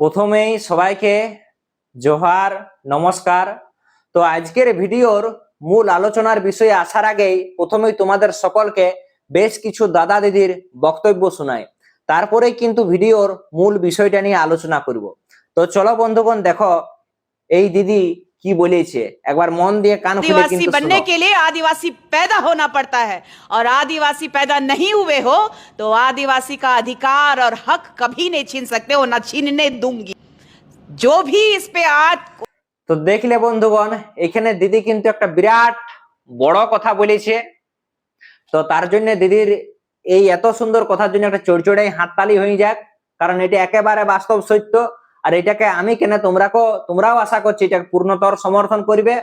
প্রথমেই সবাইকে জোহার, নমস্কার। তো আজকের ভিডিওর মূল আলোচনার বিষয়ে আসার আগেই প্রথমেই তোমাদের সকলকে বেশ কিছু দাদা দিদির বক্তব্য শোনাই। তারপরেই কিন্তু ভিডিওর মূল বিষয়টা নিয়ে আলোচনা করব। তো চলো বন্ধুগণ, দেখো, এই দিদি কি বলেছে একবার মন দিয়ে কান খুলে आदिवासी কিন্তু बनने শোনো। के लिए आदिवासी पैदा होना पड़ता है और आदिवासी पैदा नहीं हुए हो तो आदिवासी का अधिकार और हक कभी नहीं छीन सकते हो ना छीनने दूंगी जो भी इस पे आज তো দেখলে বন্ধুগণ এখানে দিদি কিন্তু একটা বিরাট বড় কথা বলেছে তো তার জন্য দিদির এই এত সুন্দর কথার জন্য একটা চড়চড়াই হাততালি হয়ে যাক কারণ এটা একেবারে বাস্তব সত্য আর এটাকে আমি কেন তোমরাকেও তোমরাও আশা করছি এটা পূর্ণতর সমর্থন করবে।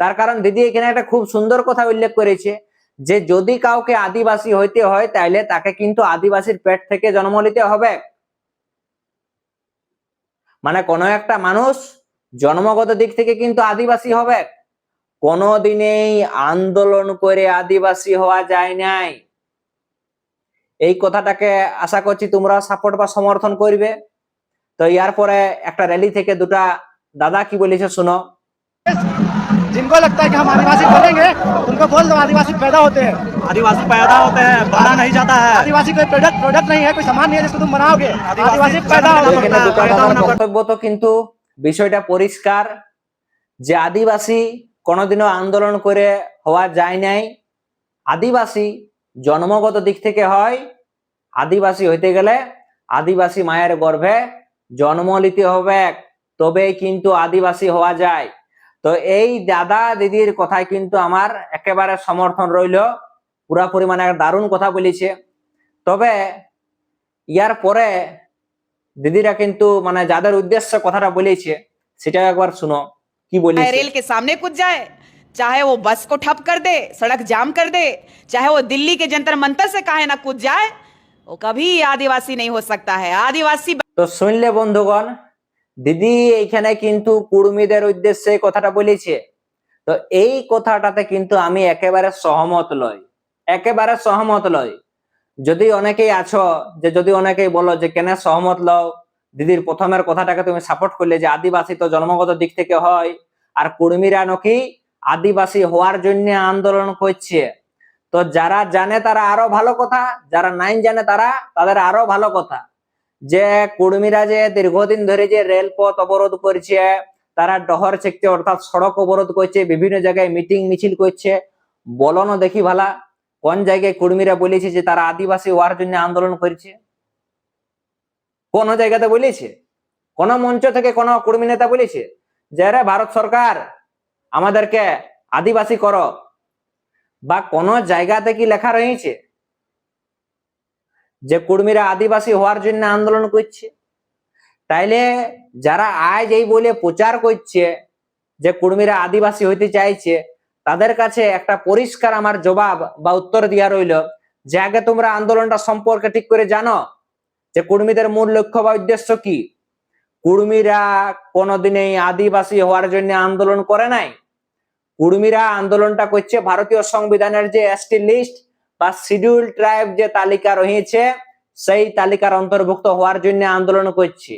তার কারণ দিদি এখানে একটা খুব সুন্দর কথা উল্লেখ করেছে যে যদি কাউকে আদিবাসী হইতে হয় তাইলে তাকে কিন্তু আদিবাসীর পেট থেকে জন্ম নিতে হবে। মানে কোনো একটা মানুষ জন্মগত দিক থেকে কিন্তু আদিবাসী হবে। কোনোদিনেই আন্দোলন করে আদিবাসী হওয়া যায় নাই। এই কথাটাকে আশা করছি তোমরা সাপোর্ট বা সমর্থন করবে। তো ইয়ার পরে একটা র্যালি থেকে দুটা দাদা কি বলেছে শুনো जिनको लगता है कि हम आदिवासी बनेंगे उनको बोल दो आदिवासी पैदा होते हैं आदिवासी पैदा होते हैं बना नहीं जाता है आदिवासी कोई प्रोडक्ट प्रोडक्ट नहीं है कोई सामान नहीं है जिसको तुम बनाओगे आदिवासी पैदा তো होना এখানে पड़ता দুটো है দাদার বক্তব্য তো কিন্তু বিষয়টা পরিষ্কার যে আদিবাসী কোনোদিনও আন্দোলন করে হওয়া যায় নাই আদিবাসী জন্মগত দিক থেকে হয় আদিবাসী হইতে গেলে আদিবাসী মায়ের গর্ভে জন্ম নিতে হবে তবেই কিন্তু আদিবাসী হওয়া যায় তো এই দাদা দিদির কথায় কিন্তু আমার একেবারে সমর্থন রইল পুরাপুরি মানে একটা দারুণ কথা বলেছে তবে ইয়ার পরে দিদিরা কিন্তু মানে যাদের উদ্দেশ্যে কথাটা বলেছে সেটা একবার শুনো কি বলেছে रेल के सामने कूद जाए चाहे वो बस को ठप कर दे सड़क जाम कर दे चाहे वो दिल्ली के जंतर मंतर से काहे ना कूद जाए ও কবি আদিবাসী নেই হো সকতা আদিবাসী তো শুনলে বন্ধুগণ দিদি এখানে কিন্তু কুর্মীদের উদ্দেশ্যে কথাটা বলেছে। তো এই কথাটাতে কিন্তু আমি একেবারে সহমত লই একেবারে সহমত লয় যদি অনেকেই আছো, যে যদি অনেকেই বলো যে, কেন সহমত লও? দিদির প্রথমের কথাটাকে তুমি সাপোর্ট করলে যে, আদিবাসী তো জন্মগত দিক থেকে হয়। আর কুর্মীরা নাকি আদিবাসী হওয়ার জন্য আন্দোলন করছে। তো যারা জানে তারা আরও ভালো কথা, যারা নাই জানে তারা তাদের আরও ভালো কথা। যে কুর্মীরা যে দীর্ঘদিন ধরে যে রেলপথ অবরোধ করছে, তারা ডহর চেকছে অর্থাৎ সড়ক অবরোধ করছে, বিভিন্ন জায়গায় মিটিং মিছিল করছে, বলো না দেখি ভালা, কোন জায়গায় কুর্মীরা বলেছে যে তারা আদিবাসী হওয়ার জন্য আন্দোলন করছে? কোন জায়গাতে বলেছে? কোন মঞ্চ থেকে কোন কর্মী নেতা বলেছে যে ভারত সরকার, আমাদেরকে আদিবাসী করো বা কোন জায়গাতে কি লেখা রয়েছে? যে কুর্মীরা আদিবাসী হওয়ার জন্য আন্দোলন করছে। তাইলে যারা আজ এই বলে প্রচার করছে যে কুর্মীরা আদিবাসী হইতে চাইছে, তাদের কাছে একটা পরিষ্কার আমার জবাব বা উত্তর দিয়া রইল যে আগে তোমরা আন্দোলনটা সম্পর্কে ঠিক করে জানো যে কুর্মীদের মূল লক্ষ্য বা উদ্দেশ্য কি? কুর্মীরা কোনোদিনই আদিবাসী হওয়ার জন্য আন্দোলন করে নাই? কুর্মীরা আন্দোলনটা করছে। ভারতীয় সংবিধানের যে এসটি লিস্ট বা শিডিউল ট্রাইব যে তালিকা রয়েছে, সেই তালিকার অন্তর্ভুক্ত হওয়ার জন্য আন্দোলন করছে।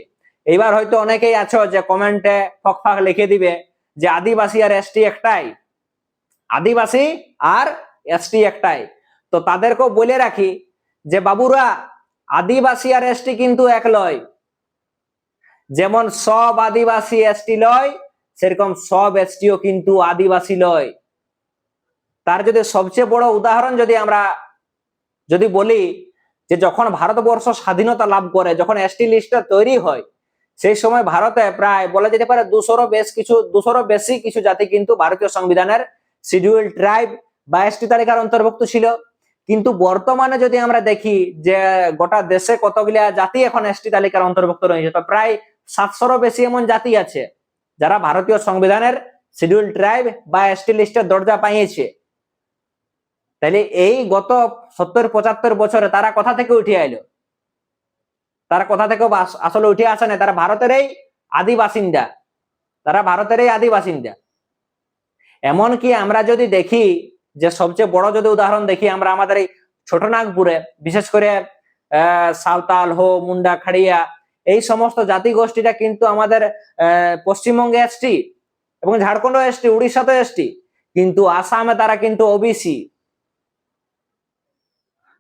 এবার হয়তো অনেকেই আছো যে কমেন্টে ফক ফাক লিখে দিবে যে আদিবাসী আর এসটি একটাই। আদিবাসী আর এসটি একটাই। তো তাদেরকেও বলে রাখি যে বাবুরা, আদিবাসী আর এসটি কিন্তু এক লয়। যেমন সব আদিবাসী এসটি লয় সেরকম সব এসটিও কিন্তু আদিবাসী লয়। তার যদি সবচেয়ে বড় উদাহরণ যদি আমরা যদি বলি যে যখন ভারতবর্ষ স্বাধীনতা লাভ করে, যখন এসটি লিস্টটা তৈরি হয়, সেই সময় ভারতে প্রায় বলা যেতে পারে দুশোরও বেশ কিছু, দুশোরও বেশি কিছু জাতি কিন্তু ভারতীয় সংবিধানের শিডিউল ট্রাইব বা এসটি তালিকার অন্তর্ভুক্ত ছিল। কিন্তু বর্তমানে যদি আমরা দেখি যে গোটা দেশে কতগুলা জাতি এখন এসটি তালিকার অন্তর্ভুক্ত রয়েছে, তো প্রায় সাতশোরও বেশি এমন জাতি আছে। যারা ভারতীয় সংবিধানের শিডিউল ট্রাইব বা এসটি লিস্টের দরজা পাইয়েছে তাহলে এই গত সত্তর, পঁচাত্তর বছরে তারা কথা থেকে উঠে আইলো? তারা কথা থেকে আসলে উঠে আসে না তারা ভারতেরই আদি বাসিন্দা। তারা ভারতেরই আদি বাসিন্দা। এমনকি আমরা যদি দেখি যে সবচেয়ে বড় যদি উদাহরণ দেখি, আমরা আমাদের এই ছোটনাগপুরে, বিশেষ করে সাঁওতাল হো, মুন্ডা খাড়িয়া এই সমস্ত জাতি গোষ্ঠীটা কিন্তু আমাদের পশ্চিমবঙ্গে এসটি এবং ঝাড়খণ্ড এসটি উড়িষ্যাতে এসটি কিন্তু আসামে তারা কিন্তু ওবিসি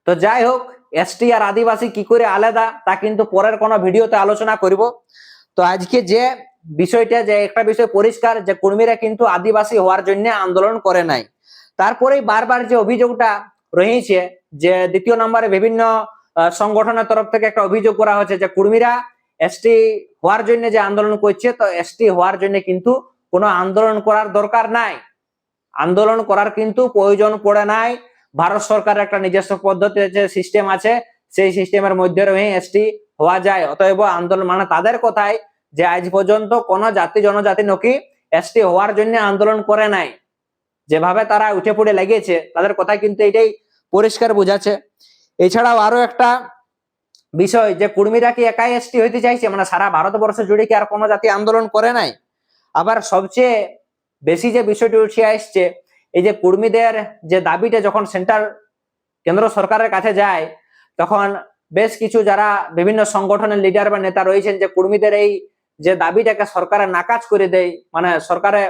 তো যাই হোক এসটি আর আদিবাসী কি করে আলাদা, তা কিন্তু পরের কোনো ভিডিওতে আলোচনা করব। তো আজকে যে বিষয়টা, যে একটা বিষয় পরিষ্কার, যে কর্মীরা কিন্তু আদিবাসী হওয়ার জন্য আন্দোলন করে নাই। তারপরেই বারবার যে অভিযোগটা রয়েছে, যে দ্বিতীয় নম্বরে বিভিন্ন সংগঠনের তরফ থেকে একটা অভিযোগ করা হয়েছে যে কর্মীরা এসটি হওয়ার জন্য যে আন্দোলন করছে, তো এসটি হওয়ার জন্য কিন্তু কোনো আন্দোলন করার দরকার নাই। আন্দোলন করার কিন্তু প্রয়োজন পড়ে নাই। ভারত সরকারের একটা নিজস্ব পদ্ধতি যে সিস্টেম আছে, সেই সিস্টেমের মধ্যে রয়ে এসটি হওয়া যায়। অতএব আন্দোলন মানে তাদের কথায় যে আজ পর্যন্ত কোন জাতি, জনজাতি নাকি এসটি হওয়ার জন্য আন্দোলন করে নাই। যেভাবে তারা উঠে পড়ে লেগেছে, তাদের কথা কিন্তু এটাই পরিষ্কার বোঝাচ্ছে। এছাড়াও আরও একটা বিষয় যে কুর্মীরা কি একাই এসটি হইতে চাইছে? মানে সারা ভারতবর্ষ জুড়ে কি আর কোনো জাতি আন্দোলন করে নাই? আবার সবচেয়ে বেশি যে বিষয়টি উঠে আসছে এই যে কুর্মীদের যে দাবিটা যখন সেন্টার কেন্দ্র সরকারের কাছে যায়, তখন বেশ কিছু যারা বিভিন্ন সংগঠনের লিডার বা নেতা রয়েছেন যে কুর্মীদের এই যে দাবিটাকে সরকারে নাকাজ করে দেয় মানে সরকারে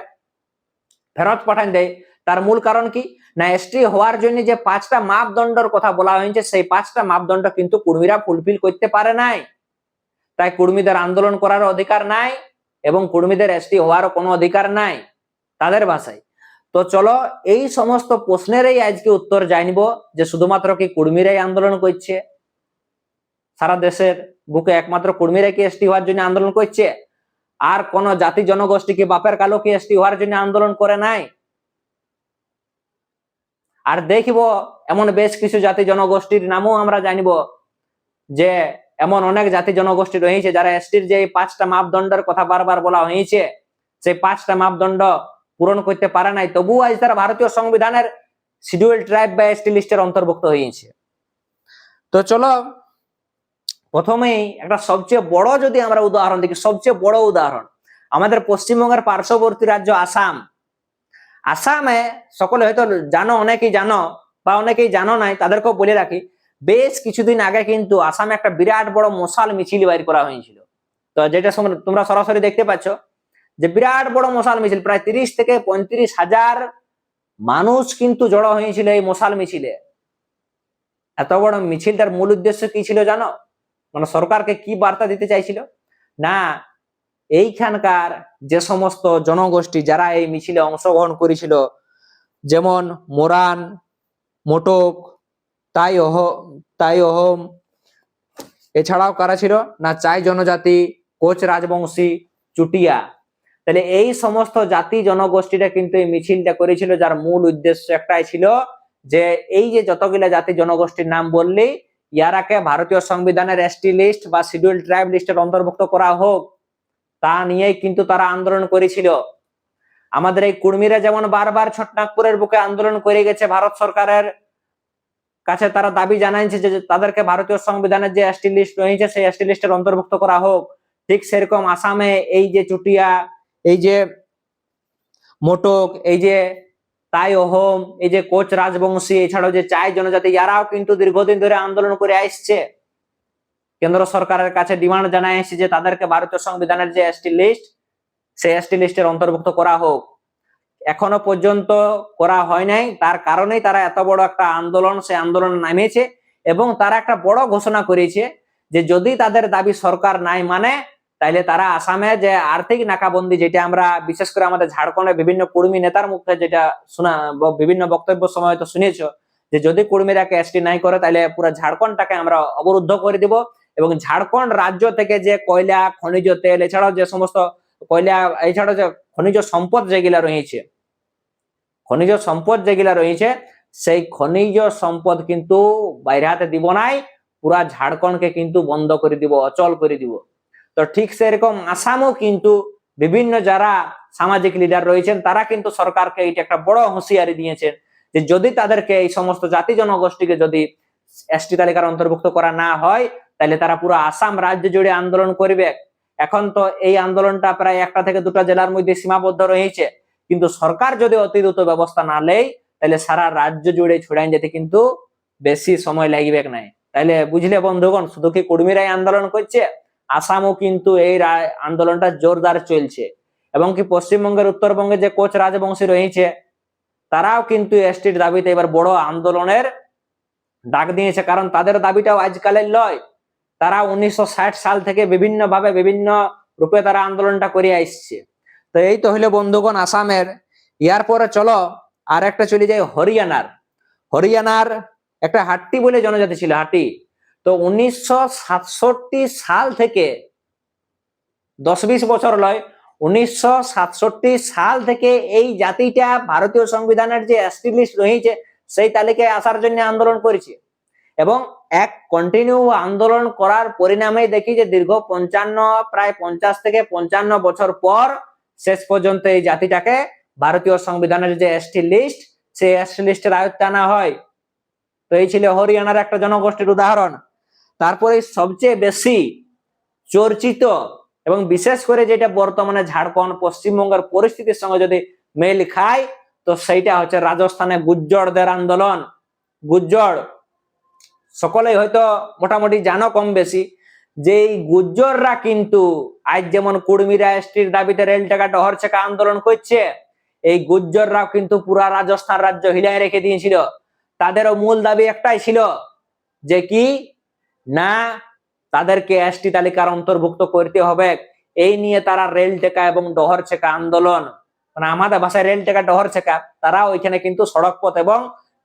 ফেরত পাঠান দেয় তার মূল কারণ কি? না এসটি হওয়ার জন্য যে পাঁচটা মাপদণ্ডর কথা বলা হয়েছে, সেই পাঁচটা মাপদণ্ড কিন্তু কুর্মীরা ফুলফিল করতে পারে নাই। তাই কুর্মীদের আন্দোলন করার অধিকার নাই এবং কুর্মীদের এসটি হওয়ারও কোনো অধিকার নাই তাদের ভাষায় তো চলো, এই সমস্ত প্রশ্নেরই আজকে উত্তর জানব যে শুধুমাত্র কি কুর্মীরাই আন্দোলন করছে? সারা দেশের বুকে একমাত্র কুর্মীরাই কি এসটি হওয়ার জন্য আন্দোলন করছে? আর কোন জাতি জনগোষ্ঠী কি বাপের কালো কি এসটি হওয়ার জন্য আন্দোলন করে নাই? আর দেখব এমন বেশ কিছু জাতি জনগোষ্ঠীর নামও আমরা জানিব, যে এমন অনেক জাতি জনগোষ্ঠী রয়েছে যারা এসটির যে পাঁচটা মাপদণ্ডের কথা বারবার বলা হয়েছে, সেই পাঁচটা মাপদণ্ড পূরণ করতে পারে নাই। তবুও আজ তারা ভারতীয় সংবিধানের শিডিউল ট্রাইব বা এসটি লিস্টের অন্তর্ভুক্ত হয়েছে। তো চলো, প্রথমেই একটা সবচেয়ে বড় যদি আমরা উদাহরণ দেখি, সবচেয়ে বড় উদাহরণ। আমাদের পশ্চিমবঙ্গের পার্শ্ববর্তী রাজ্য আসাম। আসামে সকলে হয়তো জানো, অনেকেই জানো বা অনেকেই জানো নাই, তাদেরকেও বলে রাখি, বেশ কিছুদিন আগে কিন্তু আসামে একটা বিরাট বড় মশাল মিছিল বাইর করা হয়েছিল। তো যেটা তোমরা সরাসরি দেখতে পাচ্ছ যে বিরাট বড় মশাল মিছিল, প্রায় তিরিশ থেকে পঁয়ত্রিশ হাজার মানুষ কিন্তু জড়ো হয়েছিল এই মশাল মিছিলে। এত বড় মিছিলটার মূল উদ্দেশ্য কি ছিল জানো? মানে সরকারকে কি বার্তা দিতে চাইছিল? না এইখানকার যে সমস্ত জনগোষ্ঠী যারা এই মিছিলে অংশগ্রহণ করেছিল, যেমন মোরান, মোটক, তাই অহ, তাই অহম, এছাড়াও কারা ছিল? না, চাই জনজাতি, কোচ রাজবংশী, চুটিয়া। তাহলে এই সমস্ত জাতি জনগোষ্ঠীটা কিন্তু এই মিছিলটা করেছিল, যার মূল উদ্দেশ্য একটাই ছিল যে এই যে যতগুলা জাতি জনগোষ্ঠীর নাম বললি ইয়ারাকে ভারতীয় সংবিধানের এসটি লিস্ট বা শিডিউল ট্রাইব লিস্টের অন্তর্ভুক্ত করা হোক। তা নিয়েই কিন্তু তারা আন্দোলন করেছিল। আমাদের এই কুর্মীরা যেমন বারবার ছটনাগপুরের বুকে আন্দোলন করে গেছে, ভারত সরকারের কাছে তারা দাবি জানাইছে যে তাদেরকে ভারতীয় সংবিধানের যে এসটি লিস্ট রয়েছে, সেই এসটি অন্তর্ভুক্ত করা হোক। ঠিক সেরকম আসামে এই যে চুটিয়া, এই যে মোটক, এই যে তাই অহম এই যে কোচ রাজবংশী, এছাড়াও যে চাই জনজাতি ইয়ারাও কিন্তু দীর্ঘদিন ধরে আন্দোলন করে আসছে। কেন্দ্র সরকারের কাছে ডিমান্ড জানাই আসছে যে তাদেরকে ভারতীয় সংবিধানের যে এসটি লিস্ট সেই এসটি লিস্টের অন্তর্ভুক্ত করা হোক। এখনও পর্যন্ত করা হয় নাই। তার কারণেই তারা এত বড় একটা আন্দোলন সে আন্দোলন নামিয়েছে এবং তারা একটা বড় ঘোষণা করেছে যে যদি তাদের দাবি সরকার নাই মানে তাইলে তারা আসামে যে আর্থিক নাকাবন্দি যেটা আমরা বিশেষ করে আমাদের ঝাড়খণ্ডের বিভিন্ন কর্মী নেতার মুখে যেটা শোনা, বিভিন্ন বক্তব্য সময় তো শুনেছ, যে যদি কর্মীরাকে এসটি নাই করে তাহলে পুরো ঝাড়খণ্ডটাকে আমরা অবরুদ্ধ করে দিব। এবং ঝাড়খণ্ড রাজ্য থেকে যে কয়লা, খনিজ তেল, এছাড়াও যে সমস্ত কয়লা, এছাড়াও যে খনিজ সম্পদ যেগুলা রয়েছে, খনিজ সম্পদ যেগুলা রয়েছে, সেই খনিজ সম্পদ কিন্তু বাইরে হাতে দিব নাই, পুরা ঝাড়খণ্ডকে কিন্তু বন্ধ করে দিব, অচল করে দিব। তো ঠিক সেরকম আসামও কিন্তু বিভিন্ন যারা সামাজিক লিডার রয়েছেন, তারা কিন্তু সরকারকে এটা একটা বড় হুঁশিয়ারি দিয়েছেন যে যদি তাদেরকে এই সমস্ত জাতি জনগোষ্ঠীকে যদি এসটি তালিকার অন্তর্ভুক্ত করা না হয় তাহলে তারা পুরো আসাম রাজ্য জুড়ে আন্দোলন করবে। এখন তো এই আন্দোলনটা প্রায় একটা থেকে দুটা জেলার মধ্যে সীমাবদ্ধ রয়েছে। কিন্তু সরকার যদি অতি দ্রুত ব্যবস্থা না নেয় তাহলে সারা রাজ্য জুড়ে ছড়াই যেতে কিন্তু বেশি সময় লাগবে নাই তাহলে বুঝলে বন্ধুগণ, শুধু কি কর্মীরাই আন্দোলন করছে? আসামও কিন্তু এই আন্দোলনটা জোরদার চলছে। এবং কি পশ্চিমবঙ্গের উত্তরবঙ্গে যে কোচ রাজবংশী রয়েছে, তারাও কিন্তু এসটির দাবিতে এবার বড় আন্দোলনের ডাক দিয়েছে। কারণ তাদের দাবিটাও আজকালের লয়। তারা উনিশশো ষাট সাল থেকে বিভিন্ন ভাবে বিভিন্ন রূপে তারা আন্দোলনটা করে আসছে। তো এই তো হইল বন্ধুগণ আসামের। ইয়ার পরে চলো আর একটা চলে যায় হরিয়ানার। হরিয়ানার একটা হাট্টি বলে জনজাতি ছিল হাটি তো উনিশশো সাতষট্টি সাল থেকে দশ বিশ বছর লয়, উনিশশো সাতষট্টি সাল থেকে এই জাতিটা ভারতীয় সংবিধানের যে এসটি রয়েছে, সেই তালিকায় আসার জন্য আন্দোলন করেছে। এবং এক কন্টিনিউ আন্দোলন করার পরিণামে দেখি যে দীর্ঘ পঞ্চান্ন, প্রায় পঞ্চাশ থেকে পঞ্চান্ন বছর পর শেষ পর্যন্ত এই জাতিটাকে ভারতীয় সংবিধানের যে এসটি লিস্ট সেই এসটি লিস্টের আয়ত্তে আনা হয়। তো এই ছিল হরিয়ানার একটা জনগোষ্ঠীর উদাহরণ। তারপরে সবচেয়ে বেশি চর্চিত এবং বিশেষ করে যেটা বর্তমানে ঝাড়খণ্ড, পশ্চিমবঙ্গের পরিস্থিতির সঙ্গে যদি মেল খায়, তো সেইটা হচ্ছে রাজস্থানে গুজ্জরদের আন্দোলন। গুজ্জর সকলেই হয়তো মোটামুটি জানো কম বেশি যে এই গুজ্জররা কিন্তু আজ যেমন কুর্মীরা এসটির দাবিতে রেল টাকা ডহর ছেকা আন্দোলন করছে, এই গুজ্জররাও কিন্তু পুরা রাজস্থান রাজ্য হিলায় রেখে দিয়েছিল। তাদেরও মূল দাবি একটাই ছিল যে কি? না, তাদেরকে এসটি তালিকার অন্তর্ভুক্ত করতে হবে। এই নিয়ে তারা রেল টেকা এবং ডহর ছেকা আন্দোলন মানে আমাদের ভাষায় রেল টেকা, ডহর ছেকা, তারা ওইখানে কিন্তু সড়ক পথ এবং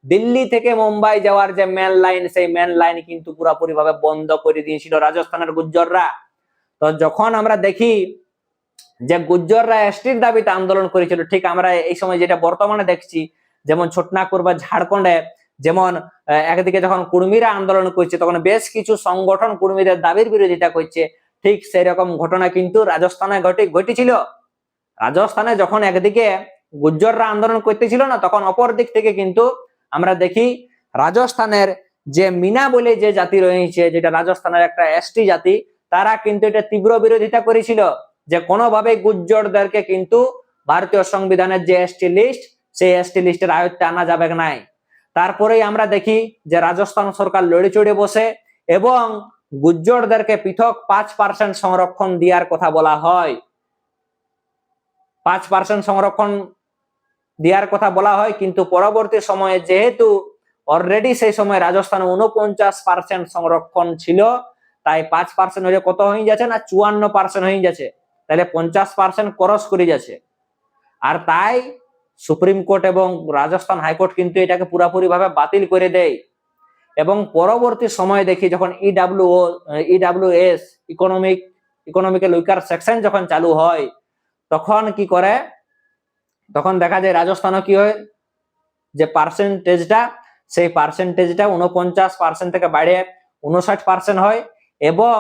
দিল্লি থেকে মুম্বাই যাওয়ার যে মেন লাইন সেই মেন লাইন কিন্তু পুরোপুরি ভাবে বন্ধ করে দিয়েছিল রাজস্থানের গুজ্জররা। তো যখন আমরা দেখি যে গুজ্জররা এসটির দাবিতে আন্দোলন করেছিল, ঠিক আমরা এই সময় যেটা বর্তমানে দেখছি, যেমন ছোটনাগপুর বা ঝাড়খণ্ডে যেমন একদিকে যখন কুর্মীরা আন্দোলন করছে, তখন বেশ কিছু সংগঠন কুর্মীদের দাবির বিরোধিতা করছে। ঠিক সেই রকম ঘটনা কিন্তু রাজস্থানে ঘটে, ঘটেছিল। রাজস্থানে যখন একদিকে গুজ্জররা আন্দোলন করতেছিল না, তখন অপর দিক থেকে কিন্তু আমরা দেখি রাজস্থানের যে মিনা বলে যে জাতি রয়েছে, যেটা রাজস্থানের একটা এসটি জাতি, তারা কিন্তু এটা তীব্র বিরোধিতা করেছিল যে কোনোভাবে গুজ্জরদেরকে কিন্তু ভারতীয় সংবিধানের যে এসটি লিস্ট সেই এসটি লিস্টের আয়ত্তে আনা যাবে নাই। তারপরেই আমরা দেখি যে রাজস্থান সরকার লড়ে চড়ে বসে এবং গুজ্জরদেরকে পৃথক পাঁচ পার্সেন্ট সংরক্ষণ দেওয়ার কথা বলা হয়। পাঁচ পার্সেন্ট সংরক্ষণ দেওয়ার কথা বলা হয়, কিন্তু পরবর্তী সময়ে যেহেতু অলরেডি সেই সময় রাজস্থানে উনপঞ্চাশ পার্সেন্ট সংরক্ষণ ছিল, তাই পাঁচ পার্সেন্ট হয়ে কত হয়ে যাচ্ছে না? চুয়ান্ন পার্সেন্ট হয়ে যাচ্ছে। তাহলে পঞ্চাশ পার্সেন্ট ক্রস করে যাচ্ছে। আর তাই সুপ্রিম কোর্ট এবং রাজস্থান হাইকোর্ট কিন্তু এটাকে পুরাপুরি ভাবে বাতিল করে দেয়। এবং পরবর্তী সময়ে দেখি যখন EW EW S economic economical weaker section যখন চালু হয়, তখন কি করে? তখন দেখা যায় রাজস্থানও কি হয়? যে পার্সেন্টেজটা সেই পার্সেন্টেজটা উনপঞ্চাশ পার্সেন্ট থেকে বাড়ে উনষাট পার্সেন্ট হয় এবং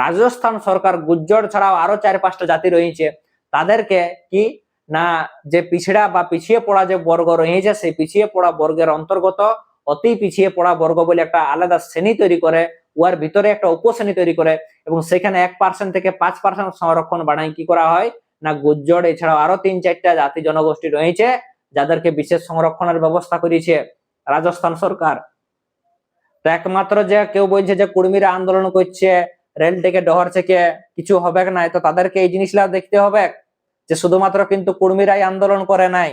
রাজস্থান সরকার গুজ্জর ছাড়াও আরও চার পাঁচটা জাতি রয়েছে। তাদেরকে কি? না, যে পিছড়া বা পিছিয়ে পড়া যে বর্গ রয়েছে, সেই পিছিয়ে পড়া বর্গের অন্তর্গত, অতি পিছিয়ে পড়া বর্গ বলে একটা আলাদা শ্রেণি তৈরি করে, উহার ভিতরে একটা উপশ্রেণী তৈরি করে এবং সেখানে এক পার্সেন্ট থেকে পাঁচ পার্সেন্ট সংরক্ষণ বাড়াই কি করা হয়? না গুজ্জর এছাড়াও আরও তিন চারটা জাতি জনগোষ্ঠী রয়েছে যাদেরকে বিশেষ সংরক্ষণের ব্যবস্থা করেছে রাজস্থান সরকার। তো একমাত্র যে কেউ বলছে যে কুর্মীরা আন্দোলন করছে, রেল থেকে ডহর থেকে কিছু হবে না তো তাদেরকে এই জিনিসটা দেখতে হবে যে শুধুমাত্র কিন্তু কুর্মীরাই আন্দোলন করে নাই।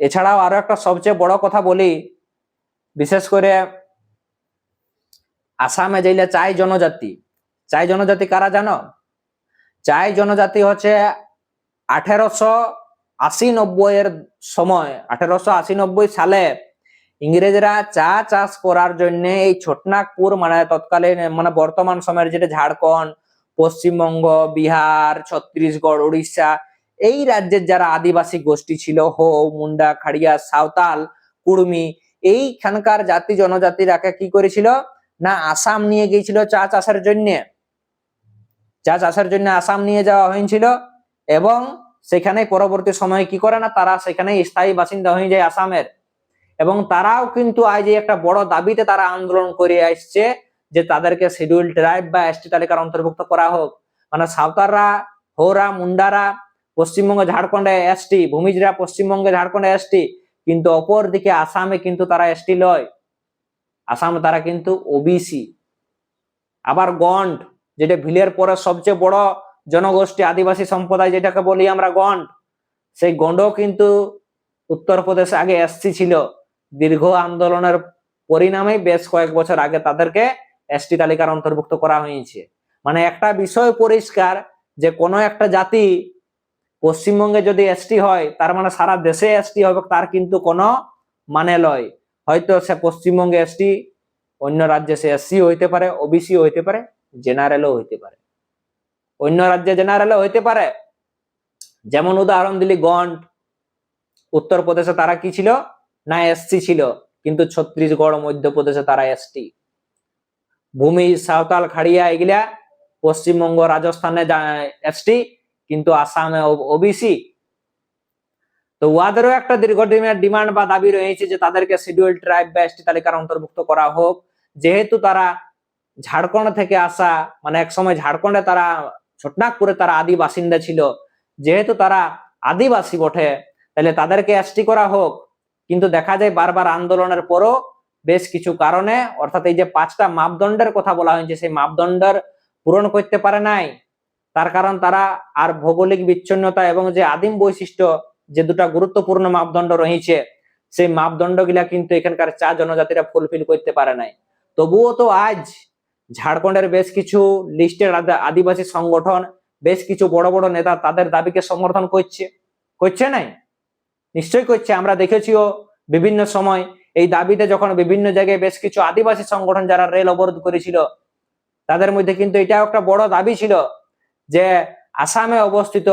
এছাড়াও আরও একটা সবচেয়ে বড় কথা বলি, বিশেষ করে আসামে যেইলে চাই জনজাতি চাই জনজাতি কারা জানো? চাই জনজাতি হচ্ছে আঠেরোশো আশি নব্বই এর সময়, আঠেরোশো আশি নব্বই সালে ইংরেজরা চা চাষ করার জন্য এই ছোটনাগপুর মানে তৎকালীন মানে বর্তমান সময়ের যেটা ঝাড়খণ্ড, পশ্চিমবঙ্গ, বিহার, ছত্তিশগড়, উড়িষ্যা, এই রাজ্যের যারা আদিবাসী গোষ্ঠী ছিল, হো, মুন্ডা, খাড়িয়া, সাঁওতাল কুর্মি এইখানকার জাতি জনজাতিরাকে কি করেছিল? না, আসাম নিয়ে গিয়েছিল চা চাষের জন্য। চা চাষের জন্য আসাম নিয়ে যাওয়া হয়েছিল এবং সেখানে পরবর্তী সময়ে কি করে না, তারা সেখানে স্থায়ী বাসিন্দা হয়ে যায় আসামের। এবং তারাও কিন্তু আজ একটা বড় দাবিতে তারা আন্দোলন করে আসছে যে তাদেরকে শিডিউল ট্রাইব বা এসটি তালিকার অন্তর্ভুক্ত করা হোক। মানে সাঁওতালরা হোরা মুন্ডারা, পশ্চিমবঙ্গ, ঝাড়খণ্ডে এসটি ভূমিজরা পশ্চিমবঙ্গে, ঝাড়খণ্ডে এসটি কিন্তু অপর দিকে আসামে কিন্তু তারা এসটি লয়। আসামে তারা কিন্তু ওবিসি আবার গন্ড যেটা ভিলের পরে সবচেয়ে বড় জনগোষ্ঠী আদিবাসী সম্প্রদায় যেটাকে বলি আমরা গন্ড, সেই গন্ডও কিন্তু উত্তরপ্রদেশে আগে এসসি ছিল। দীর্ঘ আন্দোলনের পরিণামে বেশ কয়েক বছর আগে তাদেরকে এসটি তালিকার অন্তর্ভুক্ত করা হয়েছে। মানে একটা বিষয় পরিষ্কার যে কোনো একটা জাতি পশ্চিমবঙ্গে যদি এসটি হয়, তার মানে সারা দেশে এসটি হবে, তার কিন্তু কোনো মানে লয়। হয়তো সে পশ্চিমবঙ্গে এসটি, অন্য রাজ্যে সে এসসি হইতে পারে ওবিসি হইতে পারে জেনারেলও হইতে পারে। অন্য রাজ্যে জেনারেলও হইতে পারে। যেমন উদাহরণ দিলি গন্ড, উত্তরপ্রদেশে তারা কি ছিল? না এসসি ছিল, কিন্তু ছত্তিশগড়, মধ্যপ্রদেশে তারা এসটি ভূমি সাঁওতাল খাড়িয়া এগুলা পশ্চিমবঙ্গ রাজস্থানে এসটি কিন্তু আসামে ওবিসি। তো ওয়াদেরও একটা দীর্ঘদিনের ডিমান্ড বা দাবি রয়েছে যে তাদেরকে শিডিউল ট্রাইব বা এসটি তালিকার অন্তর্ভুক্ত করা হোক। যেহেতু তারা ঝাড়খণ্ড থেকে আসা মানে এক সময় ঝাড়খণ্ডে তারা, ছোটনাগপুরে তারা আদি বাসিন্দা ছিল। যেহেতু তারা আদিবাসী বটে, তাহলে তাদেরকে এসটি করা হোক। কিন্তু দেখা যায় বারবার আন্দোলনের পরও বেশ কিছু কারণে, অর্থাৎ এই যে পাঁচটা মাপদণ্ডের কথা বলা হয়েছে, সেই মাপদণ্ডের পূরণ করতে পারে নাই। তার কারণ তারা আর ভৌগোলিক বিচ্ছিন্নতা এবং যে আদিম বৈশিষ্ট্য, যে দুটা গুরুত্বপূর্ণ মাপদণ্ড রয়েছে, সেই মাপদণ্ডগুলা কিন্তু এখানকার চা জনজাতিরা ফুলফিল করতে পারে নাই। তবুও তো আজ ঝাড়খণ্ডের বেশ কিছু লিস্টের আদিবাসী সংগঠন, বেশ কিছু বড় বড় নেতা তাদের দাবিকে সমর্থন করছে। করছে নাই? নিশ্চয়ই করছে। আমরা দেখেছিও বিভিন্ন সময় এই দাবিতে যখন বিভিন্ন জায়গায় বেশ কিছু আদিবাসী সংগঠন যারা রেল অবরোধ করেছিল, তাদের মধ্যে কিন্তু এটাও একটা বড় দাবি ছিল যে আসামে অবস্থিত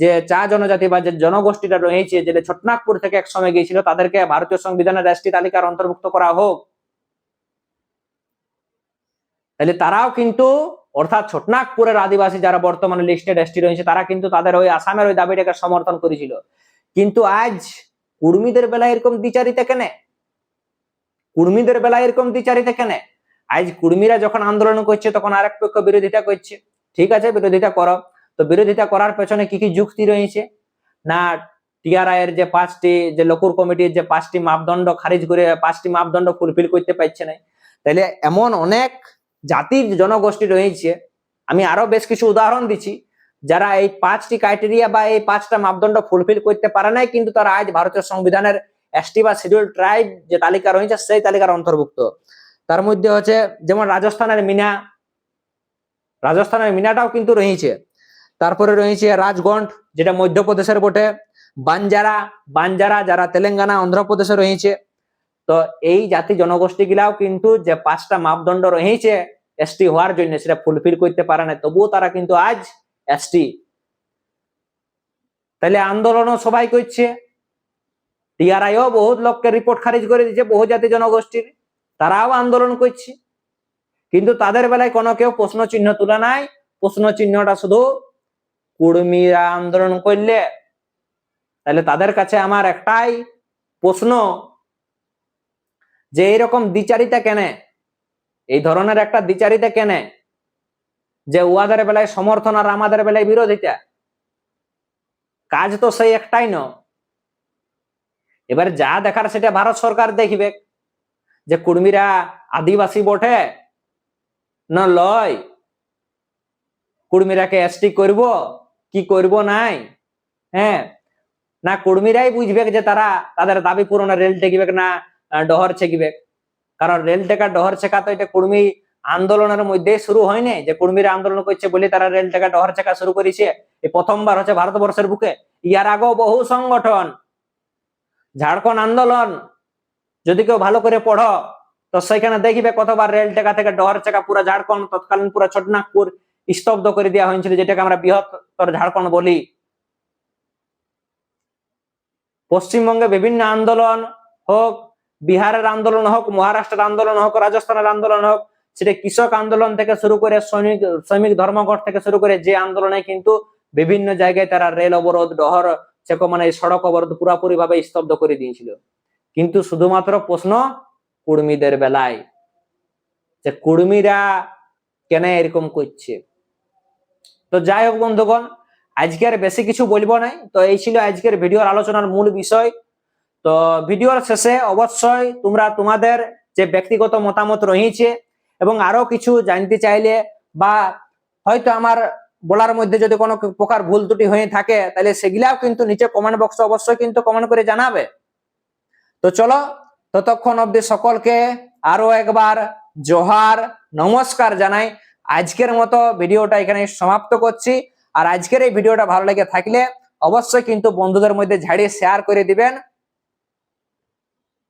যে চা জনজাতি বা যে জনগোষ্ঠীটা রয়েছে, যেটা ছোটনাগপুর থেকে এক সময় গিয়েছিল, তাদেরকে ভারতীয় সংবিধানের রাষ্ট্রীয় তালিকার অন্তর্ভুক্ত করা হোক। তাহলে তারাও কিন্তু, অর্থাৎ ছোটনাগপুরের আদিবাসী যারা বর্তমানে লিস্টেড এসটি রয়েছে, তারা কিন্তু তাদের ওই আসামের ওই দাবিটাকে সমর্থন করেছিল। কিন্তু আজ কুর্মীদের বেলায় এরকম দ্বিচারিতা কেন? কুর্মীদের বেলায় এরকম দ্বিচারিতা কেন? আজ কুর্মীরা যখন আন্দোলন করছে, তখন আরেক পক্ষ বিরোধিতা করছে। ঠিক আছে, বিরোধিতা করো। তো বিরোধিতা করার পেছনে কি কি যুক্তি রয়েছে? না টিআরআই এর যে পাঁচটি, যে লোকুর কমিটির যে পাঁচটি মাপদণ্ড খারিজ করে, পাঁচটি মাপদণ্ড ফুলফিল করতে পারছে না তাহলে এমন অনেক জাতির জনগোষ্ঠী রয়েছে। আমি আরও বেশ কিছু উদাহরণ দিচ্ছি। যারা এই পাঁচটি ক্রাইটেরিয়া বা এই পাঁচটা মাপদণ্ড ফুলফিল করতে পারে নাই, কিন্তু তারা আজ ভারতীয় সংবিধানের এসটি বা শিডিউল ট্রাইব যে তালিকা রয়েছে, সেই তালিকার অন্তর্ভুক্ত। তার মধ্যে হচ্ছে যেমন রাজস্থানের মিনা, রাজস্থানের মিনাটাও কিন্তু রয়েছে। তারপরে রয়েছে রাজগঞ্জ, যেটা মধ্যপ্রদেশের বটে। বাঞ্জারা বাঞ্জারা যারা তেলেঙ্গানা, অন্ধ্রপ্রদেশে রয়েছে। তো এই জাতি জনগোষ্ঠী গুলাও কিন্তু যে পাঁচটা মাপদণ্ড রয়েছে এসটি হওয়ার জন্য সেটা ফুলফিল করতে পারে না তবুও তারা কিন্তু আজ এসটি তাহলে আন্দোলনও সবাই করছে। টিআরআইও বহুত লোককে রিপোর্ট খারিজ করে দিচ্ছে বহু জাতি জনগোষ্ঠীর। তারাও আন্দোলন করছে। কিন্তু তাদের বেলায় কোনো কেউ প্রশ্ন চিহ্ন তুলে নাই। প্রশ্ন চিহ্নটা শুধু কুর্মীরা আন্দোলন করলে। তাহলে তাদের কাছে আমার একটাই প্রশ্ন যে এইরকম দ্বিচারিতা কেনে? এই ধরনের একটা দ্বিচারিতা কেনে? যে উহাদের বেলায় সমর্থন আর আমাদের বেলায় বিরোধিতা? কাজ তো সেই একটাই ন। এবার যা দেখার সেটা ভারত সরকার দেখবে। যে কুর্মীরা আদিবাসী বটে, না লয়? কুর্মীরাকে এসটি করব, কি করব নাই? হ্যাঁ? না কুর্মীরাই বুঝবে যে তারা তাদের দাবি পূরণে রেল টেকিবে না ডহর ছেকিবে কারণ রেল টেকা ডহর ছেকা তো এটা কুর্মী আন্দোলনের মধ্যে শুরু হয়নি যে কুর্মীরা আন্দোলন করছে বলে তারা রেল টেকা ডহর ছেকা শুরু করেছে। এই প্রথমবার হচ্ছে ভারতবর্ষের বুকে। ইয়ার আগেও বহু সংগঠন, ঝাড়খণ্ড আন্দোলন, যদি কেউ ভালো করে পড়ো, তো সেখানে দেখবে কতবার রেল টেকা থেকে ডহর চেকা পুরো ঝাড়খণ্ড, তৎকালীন পুরো ছোটনাগপুর স্তব্ধ করে দেওয়া হয়েছিল, যেটাকে আমরা বৃহত্তর ঝাড়খণ্ড বলি। পশ্চিমবঙ্গে বিভিন্ন আন্দোলন হোক বিহারের আন্দোলন হোক, মহারাষ্ট্রের আন্দোলন হোক, রাজস্থানের আন্দোলন হোক, সেটা কৃষক আন্দোলন থেকে শুরু করে শ্রমিক শ্রমিক ধর্মঘট থেকে শুরু করে যে আন্দোলনে কিন্তু বিভিন্ন জায়গায় তারা রেল অবরোধ, ডহর, চেকো মানে সড়ক অবরোধ পুরাপুরি ভাবে স্তব্ধ করে দিয়েছিল। কিন্তু শুধুমাত্র প্রশ্ন কুর্মীদের বেলায়, যে কুর্মীরা কেন এরকম করছে? তো যাই হোক বন্ধুগণ আজকের বেশি কিছু বলব নাই। তো এই ছিল আজকের ভিডিওর আলোচনার মূল বিষয়। তো ভিডিওর শেষে অবশ্যই তোমরা তোমাদের যে ব্যক্তিগত মতামত রয়েছে এবং আরও কিছু জানতে চাইলে বা হয়তো আমার বলার মধ্যে যদি কোনো প্রকার ভুল ত্রুটি হয়ে থাকে, তাহলে সেগুলাও কিন্তু নিচে কমেন্ট বক্সে অবশ্যই কিন্তু কমেন্ট করে জানাবে। তো চলো, ততক্ষণ অবধি সকলকে আরও একবার জোহার, নমস্কার জানাই। আজকের মতো ভিডিওটা এখানে সমাপ্ত করছি। আর আজকের এই ভিডিওটা ভালো লেগে থাকলে অবশ্যই কিন্তু বন্ধুদের মধ্যে ঝাড়িয়ে শেয়ার করে দিবেন।